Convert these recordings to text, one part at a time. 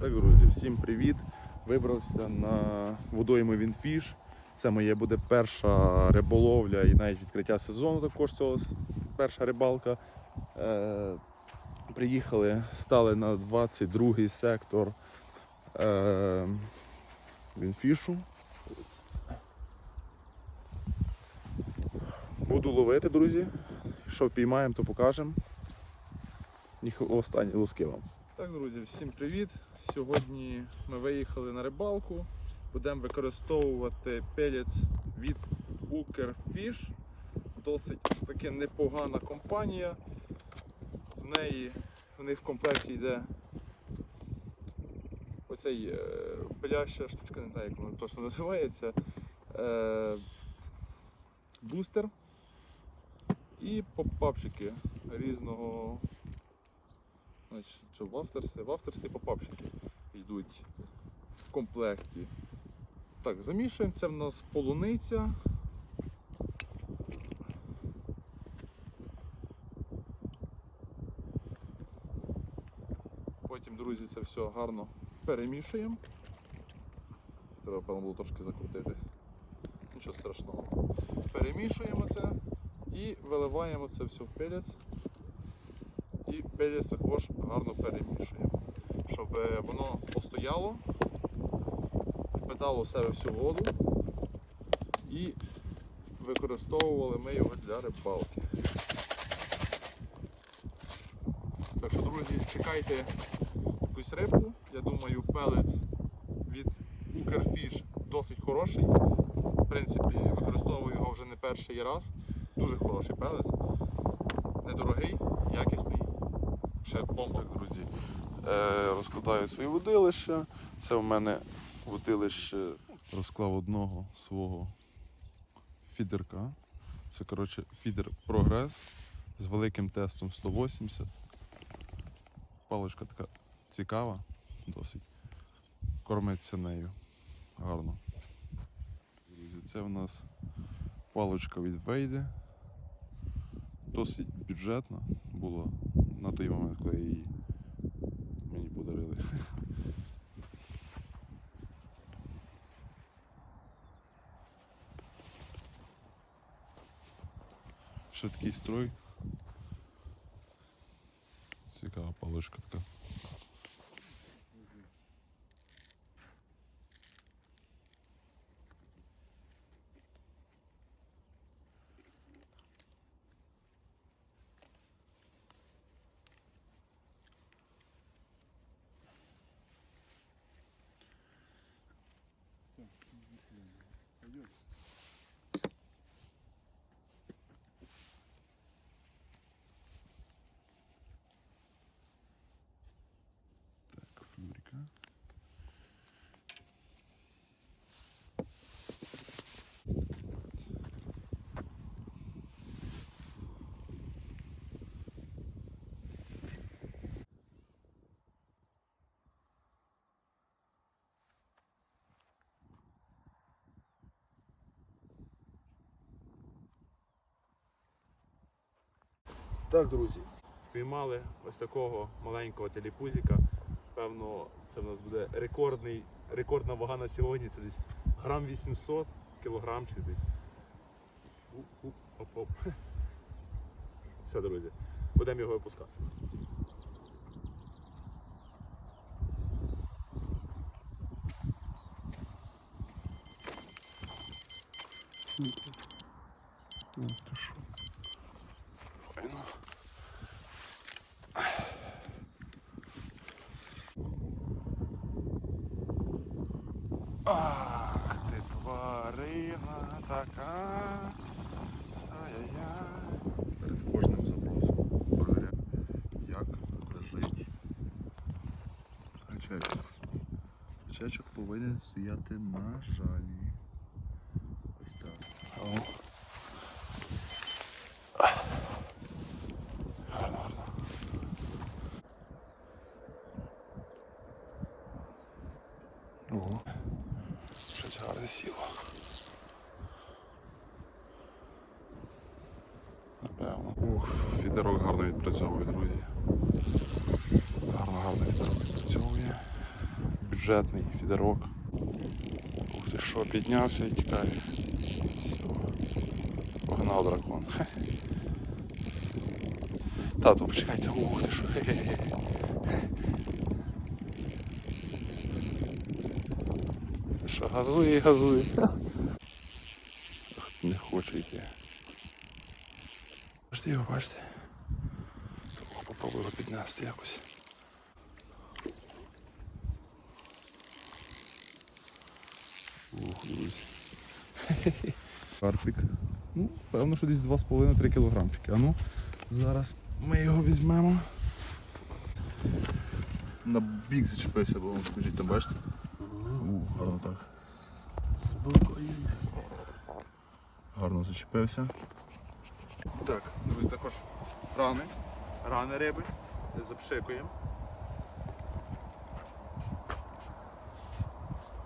Так, друзі, всім привіт! Вибрався на водойми Вінфіш. Це моє буде перша риболовля і навіть відкриття сезону також цього перша рибалка. Е, приїхали, стали на 22-й сектор е, Вінфішу. Буду ловити, друзі. Що впіймаємо, то покажемо. Останні луски вам. Так, друзі, всім привіт! Сьогодні ми виїхали на рибалку. Будемо використовувати пелець від Укрфіш. Досить таки непогана компанія. З неї в них в комплекті йде оцей е, пиляща штучка, не знаю, як вона точно називається. Е, бустер і попапчики різного Значить, що в авторсі? В попапчики йдуть в комплекті. Так, замішуємо. Це в нас полуниця. Потім, друзі, це все гарно перемішуємо. Треба, певно, було трошки закрутити. Нічого страшного. Перемішуємо це і виливаємо це все в пелець пелець також гарно перемішуємо, щоб е, воно постояло, впитало в себе всю воду і використовували ми його для рибалки. Так що, друзі, чекайте якусь рибку. Я думаю, пелець від Укрфіш досить хороший. В принципі, використовую його вже не перший раз. Дуже хороший пелець. Недорогий, якісний. Ще. Так, друзі, е, розкладаю свої водилища. Це в мене водилище розклав одного свого фідерка. Це коротше фідер Прогрес з великим тестом 180. Паличка така цікава, досить. Кормиться нею гарно. Це в нас паличка від Вейде. Досить бюджетна була на той момент, коли її мені подарили. Швидкий строй. Цікава паличка така. Так, флюрика. Так, друзі, впіймали ось такого маленького телепузика. Певно, це в нас буде рекордний, рекордна вага на сьогодні. Це десь грам 800, кілограмчик десь. Оп-оп. Все, друзі, будемо його випускати. Ну, ти що? Файно. Ах, ти тварина така. Ай-яй-яй. Перед кожним забросом перевіряю, як лежить гачечок. Гачечок повинен стояти на жалі. Ось так. О. Гарно, гарно. Ого. Щось гарне сіло. Напевно. Ух, фідерок гарно відпрацьовує, друзі. Гарно, гарно бюджетний фідерок. Ух ти що, піднявся і тікає. Погнав дракон. Тату, почекайте, ух ти що. Що газує, газує. Не хоче йти. Бачите його, бачите? Піднести якось. Друзі. Карпік. Ну, певно, що десь 2,5-3 кілограмчики. А ну, зараз ми його візьмемо. На бік зачепився, бо скажіть, там бачите? Ух, Гарно так. Гарно зачепився. Так, друзі, також рани. Рани риби. Запшикуємо.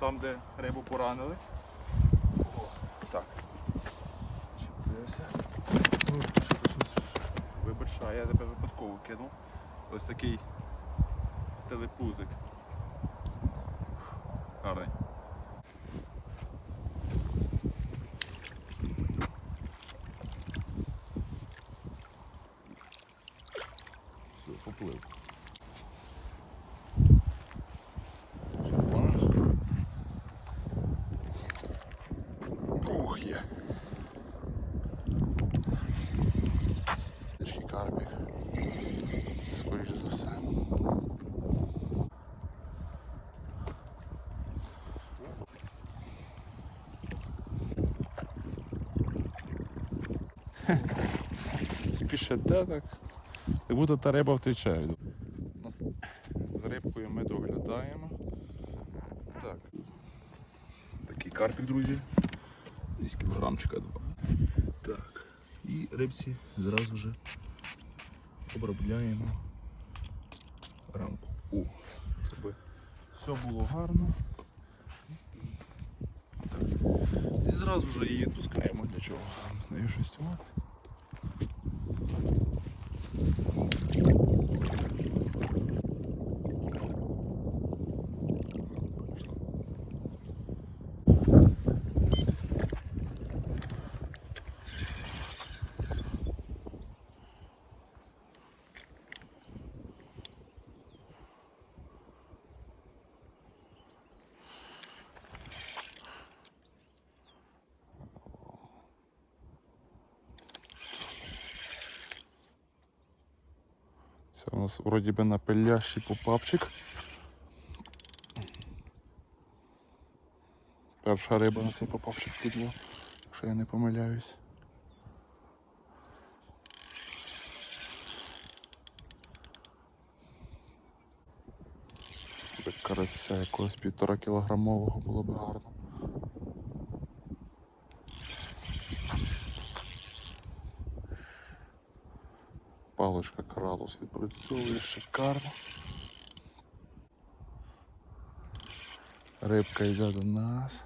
Там, де рибу поранили. О, так. Чіпився. О, що, що, що, що. Вибач, а я тебе випадково кинув. Ось такий телепузик. Гарний. Все. Ух, є. Трішки карпік. Скоріше за все. Спішете так. Як будто та риба втече. З рибкою ми доглядаємо. Так. Такий карпік, друзі. Десь кілограмчика два. Так. І рибці зразу вже обробляємо рамку. О, щоб Все було гарно. І зразу вже її відпускаємо. Для чого? Нею щось Це у нас вроді би напилящий попапчик. Перша риба на цей попапчик підло, якщо я не помиляюсь. Карася якогось півтора кілограмового було б гарно. Кралус відпрацьовує шикарно. Рибка йде до нас.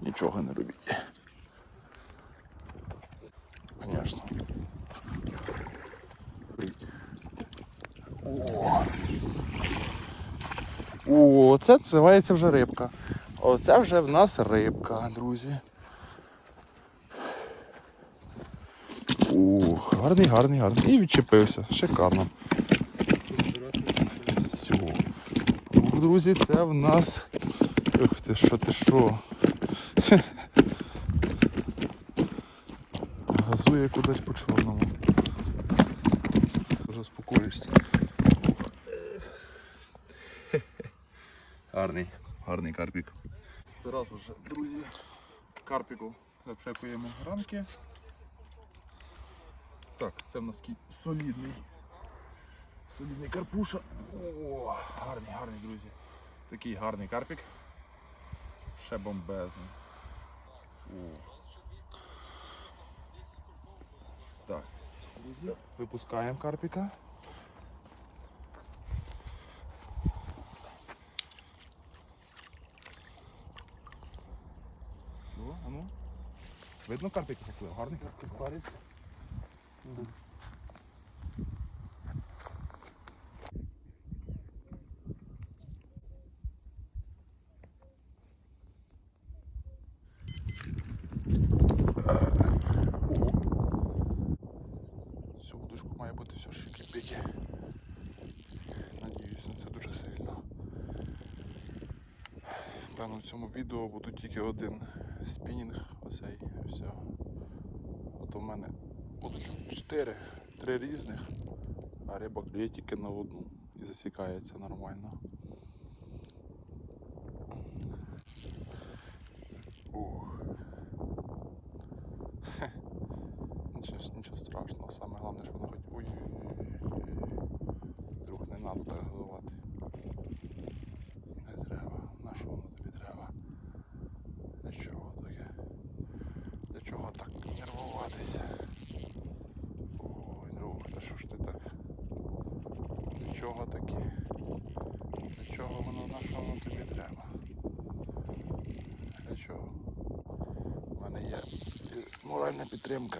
Нічого не робіть. Звісно. О. О, це називається вже рибка. Оце вже в нас рибка, друзі. О, гарний, гарний, гарний. І відчепився. Шикарно. Все. Друзі, це в нас. Ти що, ти що? Газу дує кудись по чорному. Вже успокоїшся. Гарний, гарний карпік. Зараз вже, друзі, карпіку запшекуємо рамки. Так, це в нас солідний. Солідний карпуша. О, гарний, гарний, друзі. Такий гарний карпік. Ще бомбезний. О. Так, друзі, випускаємо карпіка. Все, а ну. Видно карпік поплив? Гарний карпік париться. Цю удочку має бути все ж кипіті. Надіюсь на це дуже сильно. Певно, в цьому відео буде тільки один спінінг, оцей і все. От у мене будуть чотири, три різних, а риба клює тільки на одну і засікається нормально. Ух. Нічого, нічого страшного, саме головне, що вона хоч. ой ой Друг, не треба так головати. Не треба. На що воно тобі треба? Для чого таке? Для чого так нервуватися? Ой, друг, та що ж ти так? Таке? Для чого воно на що тобі треба? Для чого? У мене є моральна підтримка.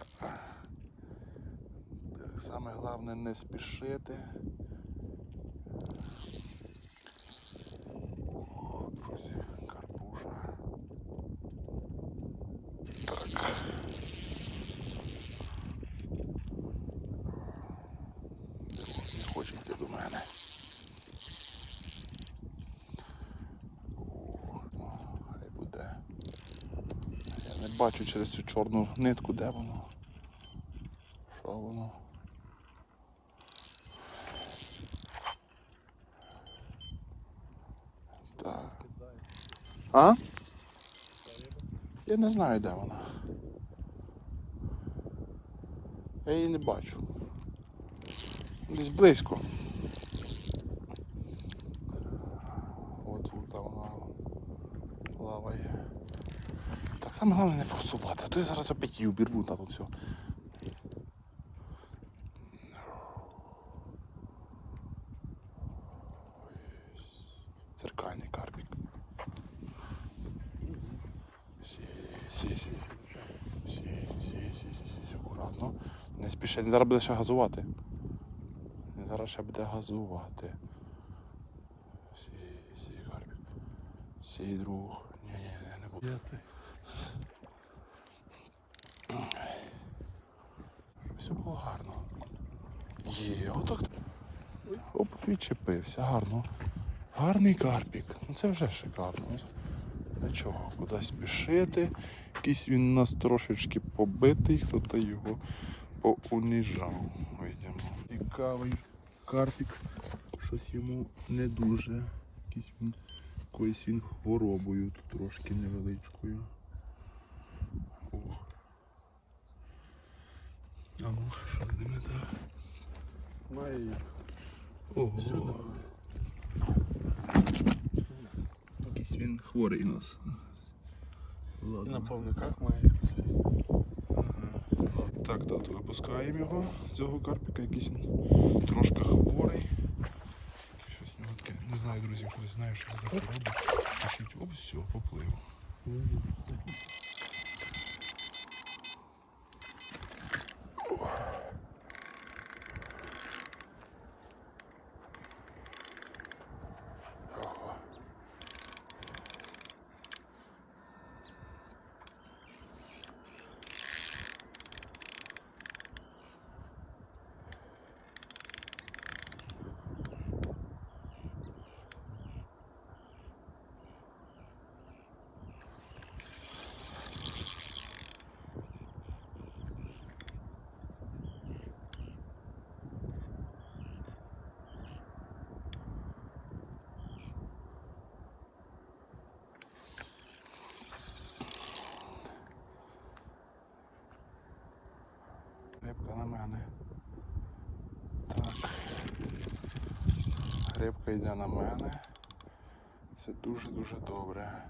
Саме головне не спішити. О, друзі, карпуша. Так. Друг не хоче йти до мене. О, хай буде. Я не бачу через цю чорну нитку, де воно. Що воно? Так. А? Я не знаю, де вона. Я її не бачу. Десь близько. От тут вона плаває. Так саме головне не форсувати, а то я зараз опять її обірву тут все. Церкальний карпік. Акуратно. Не спіши, зараз буде ще газувати. Зараз ще буде газувати. Сі, сі, карпік. Сі, друг. Ні, ні, не буду. Все було гарно. Є, отак. Оп, відчепився, гарно. Гарний карпік. Ну це вже шикарно. Для чого? Кудись спішити. Якийсь він нас трошечки побитий, хто-то його поуніжав. Вийдемо. Цікавий карпік. Щось йому не дуже. Якийсь він, якоюсь він хворобою тут трошки невеличкою. Ох. А ну, що з ними так? Має Ого. Якийсь він хворий у нас. і на Ладно. повниках має. Так, так, випускаємо його, цього карпіка, якийсь він трошки хворий. Щось нього таке, не знаю, друзі, якщо хтось знає, що це за хвороба. Пишіть, оп, все, поплив. На мене. Так. Рибка йде на мене. Це дуже-дуже добре.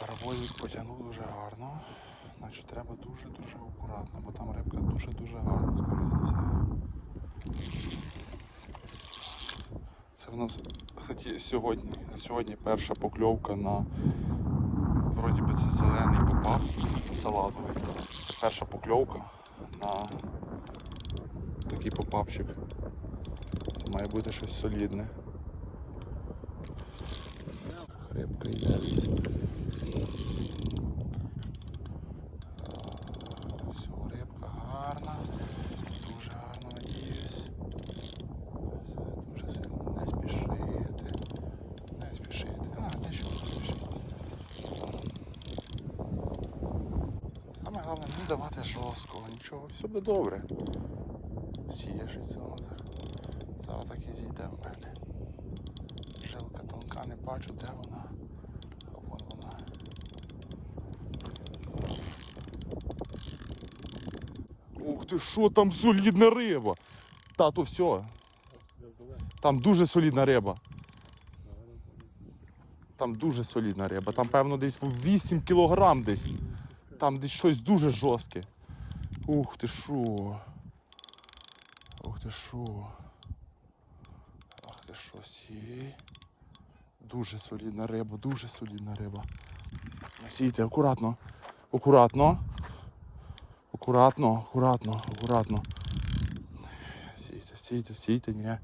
Паровозик потягнув дуже гарно. Значить треба дуже-дуже акуратно, бо там рибка дуже-дуже гарна, скоріше за. Це в нас кстати, сьогодні, сьогодні перша покльовка на вроді би це зелений попап салатовий. Це перша покльовка на такий попапчик. Це має бути щось солідне. Рибка йде десь. А, Все, рибка гарна. Дуже гарно надіюсь. Все, дуже сильно не спішити. Не спішити. А, нічого не спішити. Саме головне не давати жорсткого, нічого, все буде добре. Сієш і це. Зараз так і зійде в мене. Жилка тонка, не бачу, де вона. Вон вона. Ух ти, що там солідна риба! Тату, все. Там дуже солідна риба. Там дуже солідна риба. Там, певно, десь 8 кілограм десь. Там десь щось дуже жорстке. Ух ти що. Ух ти що. Ах ти що сій. Дуже солідна риба, дуже солідна риба. Сійте, акуратно. Акуратно. Акуратно, акуратно, акуратно. Сійте, сійте, сійте, ні.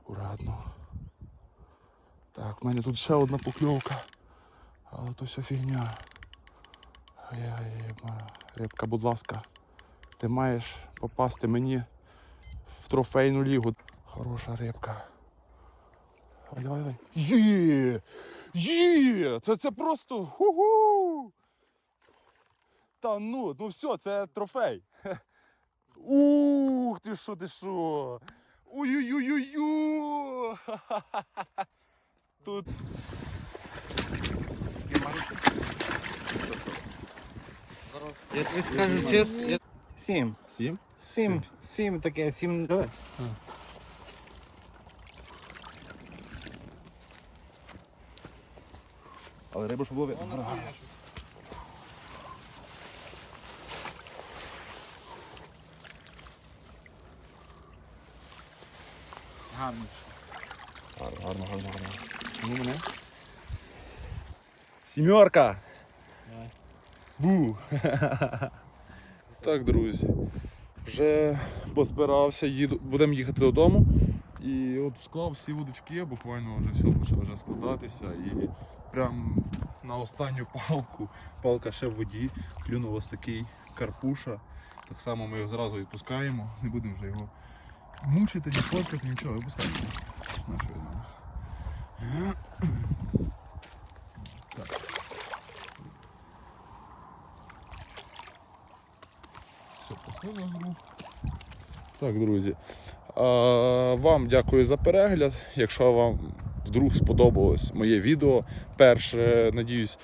Акуратно. Так, в мене тут ще одна покльовка. Але то все фігня. Рибка, будь ласка, ти маєш попасти мені в трофейну лігу. Хороша рибка. Давай, давай, давай. Є! Є! Це, це просто. Ху-ху! Та ну, ну все, це трофей. Ух ти що, ти що? Ой-ой-ой-ой! Тут Я тобі скажу чесно. Я... Сім. сім. Сім. Сім таке, сім. Давай. Але рибу ж було видно. Гарно. Гарно, гарно, гарно. Сімерка! Бу! так, друзі. Вже позбирався, їду, будемо їхати додому. І от склав всі вудочки, буквально вже все почав вже складатися. І прям на останню палку, палка ще в воді, клюнув ось такий карпуша. Так само ми його зразу відпускаємо, не будемо вже його мучити, ні фоткати, нічого, випускаємо. Так, друзі. Вам дякую за перегляд. Якщо вам вдруг сподобалось моє відео, перше, надіюсь,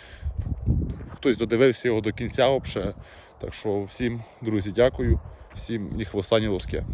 хтось додивився його до кінця взагалі. Так що всім, друзі, дякую. Всім ні хвоста, ні лоски.